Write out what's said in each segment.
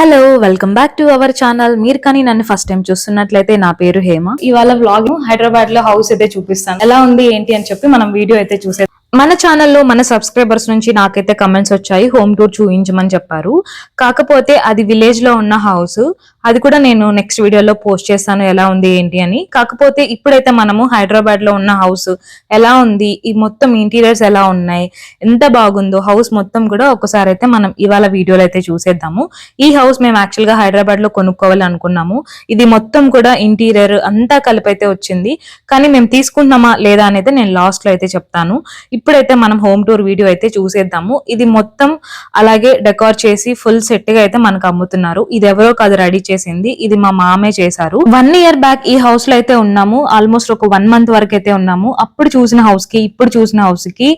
Hello welcome back to our channel. మీరు కానీ నన్ను ఫస్ట్ టైం చూస్తున్నట్లయితే నా పేరు హేమ. ఇవాళ వ్లాగ్ హైదరాబాద్లో హౌస్ అయితే చూపిస్తాను. ఎలా ఉంది ఏంటి అని చెప్పి మనం వీడియో అయితే చూసే మన ఛానల్లో మన సబ్స్క్రైబర్స్ నుంచి నాకైతే కమెంట్స్ వచ్చాయి హోమ్ టూర్ చూపించమని చెప్పారు. కాకపోతే అది విలేజ్లో ఉన్న హౌస్ అది కూడా నేను నెక్స్ట్ వీడియోలో పోస్ట్ చేస్తాను ఎలా ఉంది ఏంటి అని. కాకపోతే ఇప్పుడైతే మనము హైదరాబాద్లో ఉన్న హౌస్ ఎలా ఉంది ఈ మొత్తం ఇంటీరియర్స్ ఎలా ఉన్నాయి ఎంత బాగుందో హౌస్ మొత్తం కూడా ఒకసారి అయితే మనం ఇవాళ వీడియోలో అయితే చూసేద్దాము. ఈ హౌస్ మేము యాక్చువల్గా హైదరాబాద్లో కొనుక్కోవాలి అనుకున్నాము ఇది మొత్తం కూడా ఇంటీరియర్ అంతా కలిపి అయితే వచ్చింది. కానీ మేము తీసుకుంటున్నామా లేదా అనేది నేను లాస్ట్లో అయితే చెప్తాను. ఇప్పుడైతే మనం హోమ్ టూర్ వీడియో అయితే చూసేద్దాము. ఇది మొత్తం అలాగే డెకార్ చేసి ఫుల్ సెట్గా అయితే మనకు అమ్ముతున్నారు. ఇది ఎవరో కాదు రెడీ చేసింది. ఇది మా మామే చేశారు. వన్ ఇయర్ బ్యాక్ ఈ హౌస్లో అయితే ఉన్నాము. ఆల్మోస్ట్ ఒక వన్ మంత్ వరకు అయితే ఉన్నాము. అప్పుడు చూసిన హౌస్కి ఇప్పుడు చూసిన హౌస్కి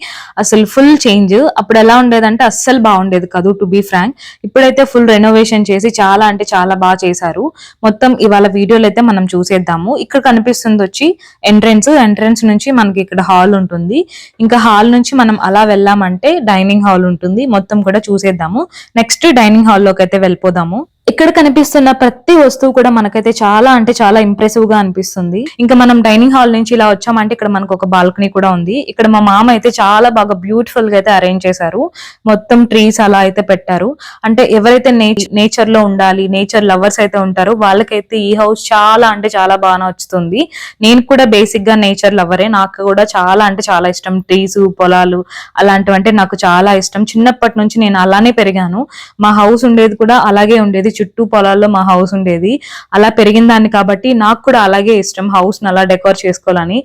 అసలు ఫుల్ చేంజ్ అప్పుడు ఎలా ఉండేదంటే అస్సలు బాగుండేది కాదు టు బి ఫ్రాంక్ ఇప్పుడైతే ఫుల్ రెనోవేషన్ చేసి చాలా అంటే చాలా బాగా చేశారు. మొత్తం ఇవాళ వీడియోలు అయితే మనం చూసేద్దాము. ఇక్కడ కనిపిస్తుంది వచ్చి ఎంట్రెన్స్ ఎంట్రెన్స్ నుంచి మనకి ఇక్కడ హాల్ ఉంటుంది. ఇంకా హాల్ నుంచి మనం అలా వెళ్ళామంటే డైనింగ్ హాల్ ఉంటుంది. మొత్తం కూడా చూసేద్దాము. నెక్స్ట్ డైనింగ్ హాల్లోకి అయితే వెళ్ళిపోదాము. ఇక్కడ కనిపిస్తున్న ప్రతి వస్తువు కూడా మనకైతే చాలా అంటే చాలా ఇంప్రెసివ్గా అనిపిస్తుంది. ఇంకా మనం డైనింగ్ హాల్ నుంచి ఇలా వచ్చామంటే ఇక్కడ మనకు ఒక బాల్కనీ కూడా ఉంది. ఇక్కడ మా మామ అయితే చాలా బాగా బ్యూటిఫుల్గా అయితే అరేంజ్ చేశారు. మొత్తం ట్రీస్ అలా అయితే పెట్టారు. అంటే ఎవరైతే నేచర్లో ఉండాలి నేచర్ లవర్స్ అయితే ఉంటారో వాళ్ళకైతే ఈ హౌస్ చాలా అంటే చాలా బాగా నచ్చుతుంది నేను కూడా బేసిక్గా నేచర్ లవరే నాకు కూడా చాలా అంటే చాలా ఇష్టం. ట్రీస్ పొలాలు అలాంటివి అంటే నాకు చాలా ఇష్టం. చిన్నప్పటి నుంచి నేను అలానే పెరిగాను. మా హౌస్ ఉండేది కూడా అలాగే ఉండేది. చుట్టూ పొలాల్లో మా హౌస్ ఉండేది. అలా పెరిగిన దాన్ని కాబట్టి నాకు కూడా అలాగే ఇష్టం హౌస్ని అలా డెకోర్ చేసుకోవాలని.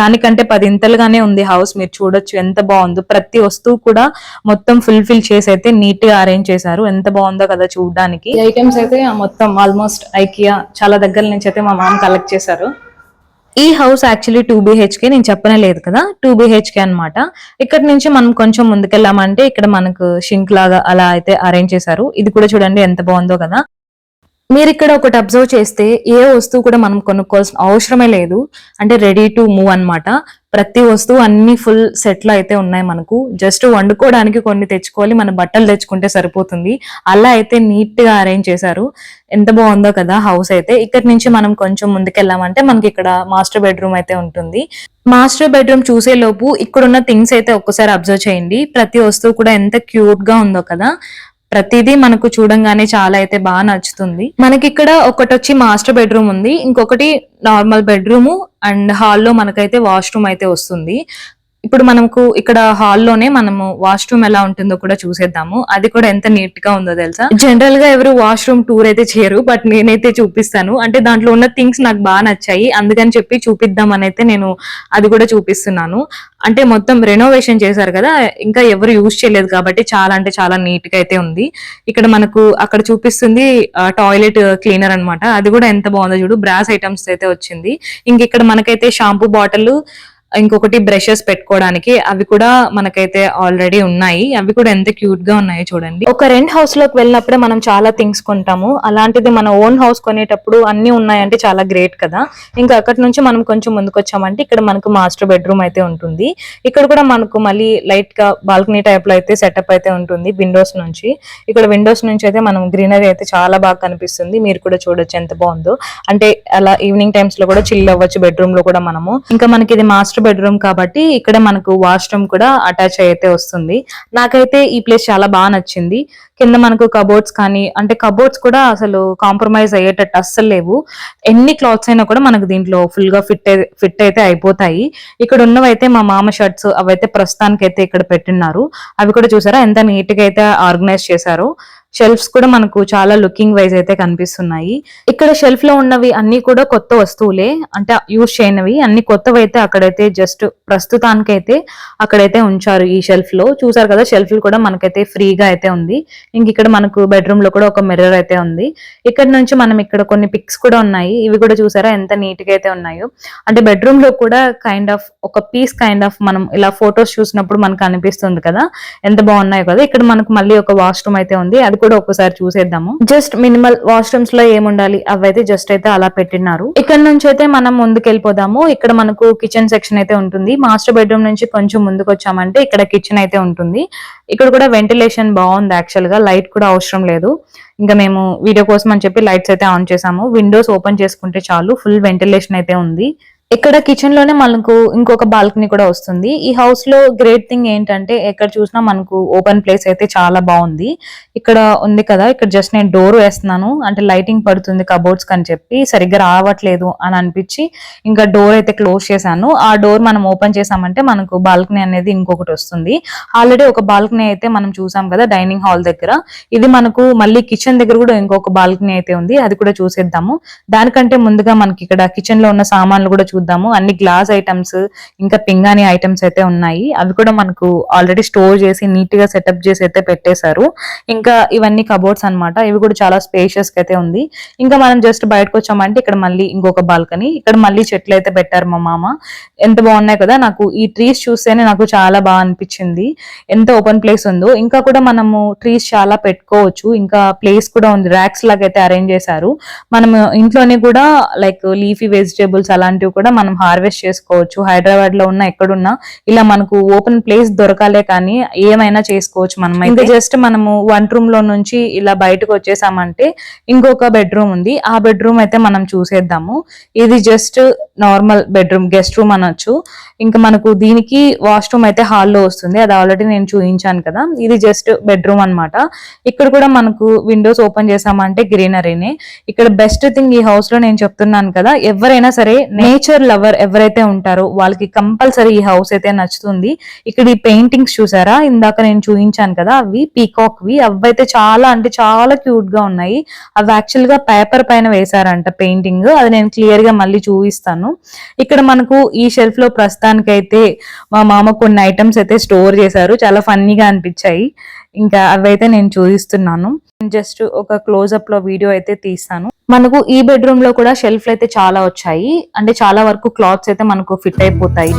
దానికంటే పదింతలుగానే ఉంది హౌస్ మీరు చూడొచ్చు ఎంత బాగుందో. ప్రతి వస్తువు కూడా మొత్తం ఫుల్ఫిల్ చేసి అయితే నీట్గా అరేంజ్ చేశారు. ఎంత బాగుందో కదా చూడడానికి. ఐటమ్స్ అయితే మొత్తం ఆల్మోస్ట్ ఐకియా చాలా దగ్గర నుంచి అయితే మా మామ కలెక్ట్ చేశారు. ఈ హౌస్ యాక్చువల్లీ టూ బిహెచ్కే నేను చెప్పనే లేదు కదా? టూ బిహెచ్కే అన్నమాట. ఇక్కడ నుంచి మనం కొంచెం ముందుకెళ్ళామంటే ఇక్కడ మనకు షింక్ లాగా అలా అయితే అరేంజ్ చేశారు. ఇది కూడా చూడండి ఎంత బాగుందో కదా. మీరు ఇక్కడ ఒకటి అబ్జర్వ్ చేస్తే ఏ వస్తువు కూడా మనం కొనుక్కోవాల్సిన అవసరమే లేదు. అంటే రెడీ టు మూవ్ అన్నమాట. ప్రతి వస్తువు అన్ని ఫుల్ సెట్లో అయితే ఉన్నాయి మనకు. జస్ట్ వండుకోవడానికి కొన్ని తెచ్చుకోవాలి మన బట్టలు తెచ్చుకుంటే సరిపోతుంది. అలా అయితే నీట్గా అరేంజ్ చేశారు. ఎంత బాగుందో కదా హౌస్ అయితే. ఇక్కడ నుంచి మనం కొంచెం ముందుకెళ్ళామంటే మనకి ఇక్కడ మాస్టర్ బెడ్రూమ్ అయితే ఉంటుంది. మాస్టర్ బెడ్రూమ్ చూసే లోపు ఇక్కడ ఉన్న థింగ్స్ అయితే ఒక్కసారి అబ్జర్వ్ చేయండి. ప్రతి వస్తువు కూడా ఎంత క్యూట్గా ఉందో కదా. ప్రతిదీ మనకు చూడంగానే చాలా అయితే బాగా నచ్చుతుంది. మనకి ఇక్కడ ఒకటి వచ్చి మాస్టర్ బెడ్రూమ్ ఉంది. ఇంకొకటి నార్మల్ బెడ్రూమ్ అండ్ హాల్లో మనకైతే వాష్రూమ్ అయితే వస్తుంది. ఇప్పుడు మనకు ఇక్కడ హాల్లోనే మనము వాష్రూమ్ ఎలా ఉంటుందో కూడా చూసేద్దాము. అది కూడా ఎంత నీట్గా ఉందో తెలుసా? జనరల్గా ఎవరు వాష్రూమ్ టూర్ అయితే చేయరు బట్ నేనైతే చూపిస్తాను. అంటే దాంట్లో ఉన్న థింగ్స్ నాకు బాగా నచ్చాయి. అందుకని చెప్పి చూపిద్దాం అని అయితే నేను అది కూడా చూపిస్తున్నాను. అంటే మొత్తం రెనోవేషన్ చేశారు కదా ఇంకా ఎవరు యూజ్ చేయలేదు కాబట్టి చాలా అంటే చాలా నీట్గా అయితే ఉంది. ఇక్కడ మనకు అక్కడ చూపిస్తుంది టాయిలెట్ క్లీనర్ అన్నమాట. అది కూడా ఎంత బాగుందో చూడు బ్రాస్ ఐటమ్స్ అయితే వచ్చింది. ఇంక ఇక్కడ మనకైతే షాంపూ బాటిల్ ఇంకొకటి బ్రషెస్ పెట్టుకోవడానికి అవి కూడా మనకైతే ఆల్రెడీ ఉన్నాయి. అవి కూడా ఎంత క్యూట్గా ఉన్నాయో చూడండి. ఒక రెంట్ హౌస్లోకి వెళ్ళినప్పుడే మనం చాలా థింగ్స్ కొంటాము. అలాంటిది మన ఓన్ హౌస్ కొనేటప్పుడు అన్ని ఉన్నాయంటే చాలా గ్రేట్ కదా. ఇంకా అక్కడి నుంచి మనం కొంచెం ముందుకు వచ్చామంటే ఇక్కడ మనకు మాస్టర్ బెడ్రూమ్ అయితే ఉంటుంది. ఇక్కడ కూడా మనకు మళ్ళీ లైట్గా బాల్కనీ టైప్లో అయితే సెటప్ అయితే ఉంటుంది విండోస్ నుంచి. ఇక్కడ విండోస్ నుంచి అయితే మనం గ్రీనరీ అయితే చాలా బాగా కనిపిస్తుంది. మీరు కూడా చూడొచ్చు ఎంత బాగుందో. అంటే అలా ఈవినింగ్ టైమ్స్లో కూడా చిల్ అవ్వచ్చు బెడ్రూమ్లో కూడా మనము. ఇంకా మనకి ఇది మాస్టర్ బెడ్రూమ్ కాబట్టి ఇక్కడ మనకు వాష్రూమ్ కూడా అటాచ్ అయితే వస్తుంది. నాకైతే ఈ ప్లేస్ చాలా బాగా నచ్చింది. కింద మనకు కబోర్డ్స్ కానీ అంటే కబోర్డ్స్ కూడా అసలు కాంప్రమైజ్ అయ్యేటట్టు అస్సలు లేవు. ఎన్ని క్లాత్స్ అయినా కూడా మనకు దీంట్లో ఫుల్గా ఫిట్ ఫిట్ అయితే అయిపోతాయి. ఇక్కడ ఉన్నవైతే మా మామ షర్ట్స్ అవైతే ప్రస్తుతానికి అయితే ఇక్కడ పెట్టిన్నారు. అవి కూడా చూసారా? ఎంత నీట్గా అయితే ఆర్గనైజ్ చేశారు. షెల్ఫ్స్ కూడా మనకు చాలా లుకింగ్ వైజ్ అయితే కనిపిస్తున్నాయి. ఇక్కడ షెల్ఫ్లో ఉన్నవి అన్ని కూడా కొత్త వస్తువులే. అంటే యూజ్ చేయనివి. అన్ని కొత్తవి అయితే అక్కడైతే జస్ట్ ప్రస్తుతానికైతే అక్కడైతే ఉంచారు ఈ షెల్ఫ్లో చూసారు కదా షెల్ఫ్ కూడా మనకైతే ఫ్రీగా అయితే ఉంది. ఇంక ఇక్కడ మనకు బెడ్రూమ్లో కూడా ఒక మిర్రర్ అయితే ఉంది. ఇక్కడ నుంచి మనం ఇక్కడ కొన్ని పిక్స్ కూడా ఉన్నాయి. ఇవి కూడా చూసారా? ఎంత నీట్గా అయితే ఉన్నాయో. అంటే బెడ్రూమ్లో కూడా కైండ్ ఆఫ్ ఒక పీస్ కైండ్ ఆఫ్ మనం ఇలా ఫొటోస్ చూసినప్పుడు మనకు అనిపిస్తుంది కదా ఎంత బాగున్నాయో కదా. ఇక్కడ మనకు మళ్ళీ ఒక వాష్రూమ్ అయితే ఉంది. అది కూడా ఒకసారి చూసేద్దాము. జస్ట్ మినిమల్ వాష్రూమ్స్లో ఏముండాలి? అవైతే జస్ట్ అయితే అలా పెట్టినారు ఇక్కడ నుంచి అయితే మనం ముందుకెళ్ళిపోదాము. ఇక్కడ మనకు కిచెన్ సెక్షన్ అయితే ఉంటుంది. మాస్టర్ బెడ్రూమ్ నుంచి కొంచెం ముందుకు వచ్చామంటే ఇక్కడ కిచెన్ అయితే ఉంటుంది. ఇక్కడ కూడా వెంటిలేషన్ బాగుంది యాక్చువల్గా. లైట్ కూడా అవసరం లేదు. ఇంకా మేము వీడియో కోసం అని చెప్పి లైట్స్ అయితే ఆన్ చేసాము. విండోస్ ఓపెన్ చేసుకుంటే చాలు. ఫుల్ వెంటిలేషన్ అయితే ఉంది. ఇక్కడ కిచెన్లోనే మనకు ఇంకొక బాల్కనీ కూడా వస్తుంది. ఈ హౌస్లో గ్రేట్ థింగ్ ఏంటంటే ఎక్కడ చూసినా మనకు ఓపెన్ ప్లేస్ అయితే చాలా బాగుంది. ఇక్కడ ఉంది కదా ఇక్కడ జస్ట్ నేను డోర్ వేస్తున్నాను. అంటే లైటింగ్ పడుతుంది కబోర్డ్స్ అని చెప్పి సరిగ్గా రావట్లేదు అని అనిపించి ఇంకా డోర్ అయితే క్లోజ్ చేశాను. ఆ డోర్ మనం ఓపెన్ చేసామంటే మనకు బాల్కనీ అనేది ఇంకొకటి వస్తుంది. ఆల్రెడీ ఒక బాల్కనీ అయితే మనం చూసాం కదా డైనింగ్ హాల్ దగ్గర. ఇది మనకు మళ్ళీ కిచెన్ దగ్గర కూడా ఇంకొక బాల్కనీ అయితే ఉంది. అది కూడా చూసేద్దాము. దానికంటే ముందుగా మనకి ఇక్కడ కిచెన్లో ఉన్న సామాన్లు కూడా చూద్దాము. అన్ని గ్లాస్ ఐటమ్స్ ఇంకా పింగాణి ఐటమ్స్ అయితే ఉన్నాయి. అవి కూడా మనకు ఆల్రెడీ స్టోర్ చేసి నీట్గా సెటప్ చేసి అయితే పెట్టేశారు. ఇంకా ఇవన్నీ కబోర్డ్స్ అన్నమాట. ఇవి కూడా చాలా స్పేషియస్ అయితే ఉంది. ఇంకా మనం జస్ట్ బయటకు వచ్చామంటే ఇక్కడ మళ్ళీ ఇంకొక బాల్కనీ ఇక్కడ మళ్ళీ చెట్లు అయితే పెట్టారు మా మామ. ఎంత బాగున్నాయి కదా. నాకు ఈ ట్రీస్ చూస్తేనే నాకు చాలా బాగా అనిపించింది. ఎంత ఓపెన్ ప్లేస్ ఉందో. ఇంకా కూడా మనము ట్రీస్ చాలా పెట్టుకోవచ్చు. ఇంకా ప్లేస్ కూడా ఉంది. ర్యాక్స్ లాగా అయితే అరేంజ్ చేశారు. మనం ఇంట్లోనే కూడా లైక్ లీఫీ వెజిటేబుల్స్ అలాంటివి కూడా మనం హార్వెస్ట్ చేసుకోవచ్చు. హైదరాబాద్లో ఉన్న ఎక్కడున్నా ఇలా మనకు ఓపెన్ ప్లేస్ దొరకాలే కానీ ఏమైనా చేసుకోవచ్చు మనం ఇంకా జస్ట్ మనము వన్ రూమ్లో నుంచి ఇలా బయటకు వచ్చేసామంటే ఇంకొక బెడ్రూమ్ ఉంది. ఆ బెడ్రూమ్ అయితే మనం చూసేద్దాము. ఇది just normal bedroom guest room అనొచ్చు. ఇంకా మనకు దీనికి వాష్రూమ్ అయితే హాల్లో వస్తుంది. అది ఆల్రెడీ నేను చూపించాను కదా. ఇది జస్ట్ బెడ్రూమ్ అన్నమాట. ఇక్కడ కూడా మనకు విండోస్ ఓపెన్ చేసామంటే గ్రీనరీనే. ఇక్కడ బెస్ట్ థింగ్ ఈ హౌస్లో నేను చెప్తున్నాను కదా. ఎవరైనా సరే నేచర్ లవర్ ఎవరైతే ఉంటారో వాళ్ళకి కంపల్సరీ ఈ హౌస్ అయితే నచ్చుతుంది. ఇక్కడ ఈ పెయింటింగ్స్ చూసారా? ఇందాక నేను చూపించాను కదా అవి పీకాక్ వి అవి అయితే చాలా అంటే చాలా క్యూట్గా ఉన్నాయి. అవి యాక్చువల్గా పేపర్ పైన వేశారంట పెయింటింగ్ అది నేను క్లియర్గా మళ్ళీ చూపిస్తాను. ఇక్కడ మనకు ఈ షెల్ఫ్లో ప్రస్తుతానికైతే మా మామ కొన్ని ఐటమ్స్ అయితే స్టోర్ చేశారు. చాలా ఫన్నీగా అనిపించాయి. ఇంకా అవైతే నేను చూపిస్తున్నాను. జస్ట్ ఒక క్లోజ్అప్లో వీడియో అయితే తీస్తాను. మనకు ఈ బెడ్రూమ్లో కూడా షెల్ఫ్ అయితే చాలా వచ్చాయి. అంటే చాలా వరకు క్లాత్స్ అయితే మనకు ఫిట్ అయిపోతాయి.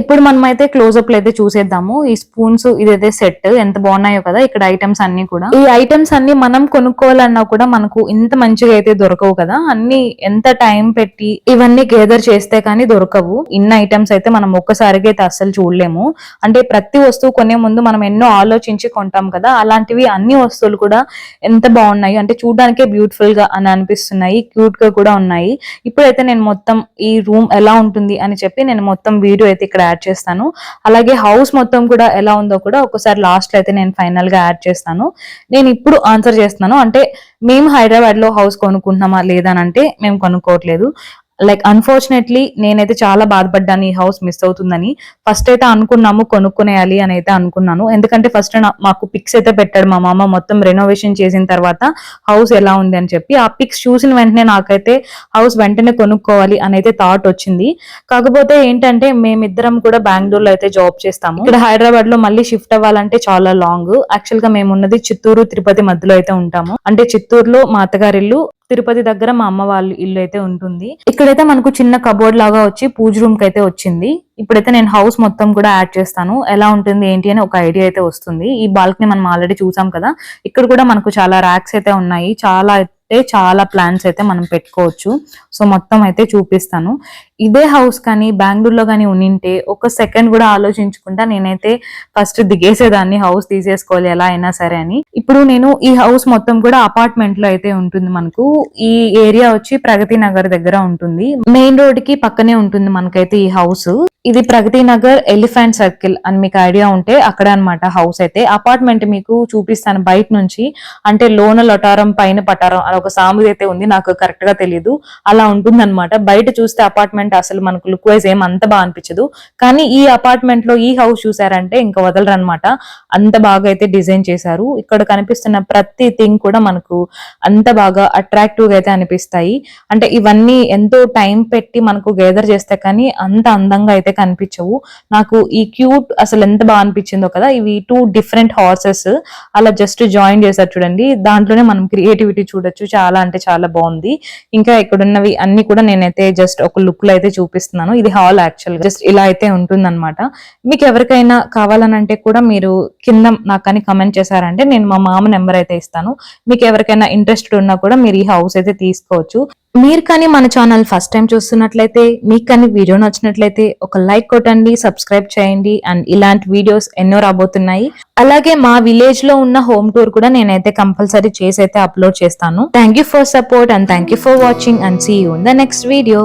ఇప్పుడు మనం అయితే క్లోజ్అప్లో అయితే చూసేద్దాము. ఈ స్పూన్స్ ఇదైతే సెట్ ఎంత బాగున్నాయో కదా ఇక్కడ ఐటమ్స్ అన్ని కూడా. ఈ ఐటమ్స్ అన్ని మనం కొనుక్కోవాలన్నా కూడా మనకు ఇంత మంచిగా అయితే దొరకవు కదా. అన్ని ఎంత టైం పెట్టి ఇవన్నీ గేదర్ చేస్తే కానీ దొరకవు. ఇన్ని ఐటమ్స్ అయితే మనం ఒక్కసారిగా అయితే అస్సలు చూడలేము. అంటే ప్రతి వస్తువు కొనే ముందు మనం ఎన్నో ఆలోచించి కొంటాం కదా. అలాంటివి అన్ని వస్తువులు కూడా ఎంత బాగున్నాయి అంటే చూడడానికే బ్యూటిఫుల్గా అని అనిపిస్తున్నాయి. క్యూట్గా కూడా ఉన్నాయి. ఇప్పుడైతే నేను మొత్తం ఈ రూమ్ ఎలా ఉంటుంది అని చెప్పి నేను మొత్తం వీడియో అయితే ఇక్కడ యాడ్ చేస్తాను. అలాగే హౌస్ మొత్తం కూడా ఎలా ఉందో కూడా ఒకసారి లాస్ట్లో అయితే నేను ఫైనల్గా యాడ్ చేస్తాను. నేను ఇప్పుడు ఆన్సర్ చేస్తున్నాను. అంటే మేము హైదరాబాద్లో హౌస్ కొనుక్కుంటున్నామా లేదా అని అంటే మేము కొనుక్కోవట్లేదు. లైక్ అన్ఫార్చునేట్లీ నేనైతే చాలా బాధపడ్డాను ఈ హౌస్ మిస్ అవుతుందని. ఫస్ట్ అయితే అనుకున్నాము కొనుక్కునేయాలి అని అయితే అనుకున్నాను. ఎందుకంటే ఫస్ట్ మాకు పిక్స్ అయితే పెట్టాడు మా మామ. మొత్తం రెనోవేషన్ చేసిన తర్వాత హౌస్ ఎలా ఉంది అని చెప్పి ఆ పిక్స్ చూసిన వెంటనే నాకైతే హౌస్ వెంటనే కొనుక్కోవాలి అని అయితే థాట్ వచ్చింది. కాకపోతే ఏంటంటే మేమిద్దరం కూడా బెంగళూరులో అయితే జాబ్ చేస్తాము. ఇక్కడ హైదరాబాద్లో మళ్ళీ షిఫ్ట్ అవ్వాలంటే చాలా లాంగ్ యాక్చువల్గా మేము ఉన్నది చిత్తూరు తిరుపతి మధ్యలో అయితే ఉంటాము. అంటే చిత్తూరులో మా అత్తగారిల్లు తిరుపతి దగ్గర మా అమ్మ వాళ్ళ ఇల్లు అయితే ఉంటుంది. ఇక్కడైతే మనకు చిన్న కబోర్డ్ లాగా వచ్చి పూజ రూమ్కి అయితే వచ్చింది. ఇప్పుడైతే నేను హౌస్ మొత్తం కూడా యాడ్ చేస్తాను. ఎలా ఉంటుంది ఏంటి అని ఒక ఐడియా అయితే వస్తుంది. ఈ బాల్కనీ మనం ఆల్రెడీ చూసాం కదా ఇక్కడ కూడా మనకు చాలా ర్యాక్స్ అయితే ఉన్నాయి. చాలా అయితే చాలా ప్లాన్స్ అయితే మనం పెట్టుకోవచ్చు. సో మొత్తం అయితే చూపిస్తాను. ఇదే హౌస్ కానీ బెంగళూరులో కానీ ఉనింటే ఒక సెకండ్ కూడా ఆలోచించకుండా నేనైతే ఫస్ట్ దిగేసేదాన్ని హౌస్ తీసేసుకోవాలి ఎలా అయినా సరే అని. ఇప్పుడు నేను ఈ హౌస్ మొత్తం కూడా అపార్ట్మెంట్లో అయితే ఉంటుంది మనకు. ఈ ఏరియా వచ్చి ప్రగతి నగర్ దగ్గర ఉంటుంది. మెయిన్ రోడ్కి పక్కనే ఉంటుంది మనకైతే ఈ హౌస్ ఇది ప్రగతి నగర్ ఎలిఫెంట్ సర్కిల్ అని మీకు ఐడియా ఉంటే అక్కడ అన్నమాట హౌస్ అయితే. అపార్ట్మెంట్ మీకు చూపిస్తాను బయట నుంచి. అంటే లోన లొటారం పైన పటారం అని ఒక సామెత అయితే ఉంది. నాకు కరెక్ట్గా తెలియదు అలా ఉంటుంది బయట చూస్తే అపార్ట్మెంట్ అసలు మనకు లుక్ వైజ్ ఏం అంత బాగా అనిపించదు. కానీ ఈ అపార్ట్మెంట్లో ఈ హౌస్ చూసారంటే ఇంకా వదలరు అనమాట అంత బాగా అయితే డిజైన్ చేశారు. ఇక్కడ కనిపిస్తున్న ప్రతి థింగ్ కూడా మనకు అంత బాగా అట్రాక్టివ్గా అయితే అనిపిస్తాయి. అంటే ఇవన్నీ ఎంతో టైం పెట్టి మనకు గేదర్ చేస్తే కానీ అంత అందంగా అయితే కనిపించవు. నాకు ఈ క్యూట్ అసలు ఎంత బాగా అనిపించిందో కదా ఇవి టూ డిఫరెంట్ హార్సెస్ అలా జస్ట్ జాయిన్ చేశారు చూడండి. దాంట్లోనే మనం క్రియేటివిటీ చూడొచ్చు. చాలా అంటే చాలా బాగుంది. ఇంకా ఇక్కడ ఉన్నవి అన్ని కూడా నేనైతే జస్ట్ ఒక లుక్లో అయితే చూపిస్తున్నాను. ఇది హాల్ యాక్చువల్ జస్ట్ ఇలా అయితే ఉంటుందన్నమాట. మీకు ఎవరికైనా కావాలనంటే కూడా మీరు కింద నాకు కమెంట్ చేశారంటే నేను మా మామ నెంబర్ అయితే ఇస్తాను. మీకు ఎవరికైనా ఇంట్రెస్టెడ్ ఉన్నా కూడా మీరు ఈ హౌస్ అయితే తీసుకోవచ్చు. మీరు కానీ మన ఛానల్ ఫస్ట్ టైం చూస్తున్నట్లయితే మీకు కానీ వీడియో నచ్చినట్లయితే ఒక లైక్ కొట్టండి సబ్స్క్రైబ్ చేయండి అండ్ ఇలాంటి వీడియోస్ ఎన్నో రాబోతున్నాయి. అలాగే మా విలేజ్లో ఉన్న హోమ్ టూర్ కూడా నేనైతే కంపల్సరీ చేసి అయితే అప్లోడ్ చేస్తాను. Thank you for support and thank you for watching and see you in the next video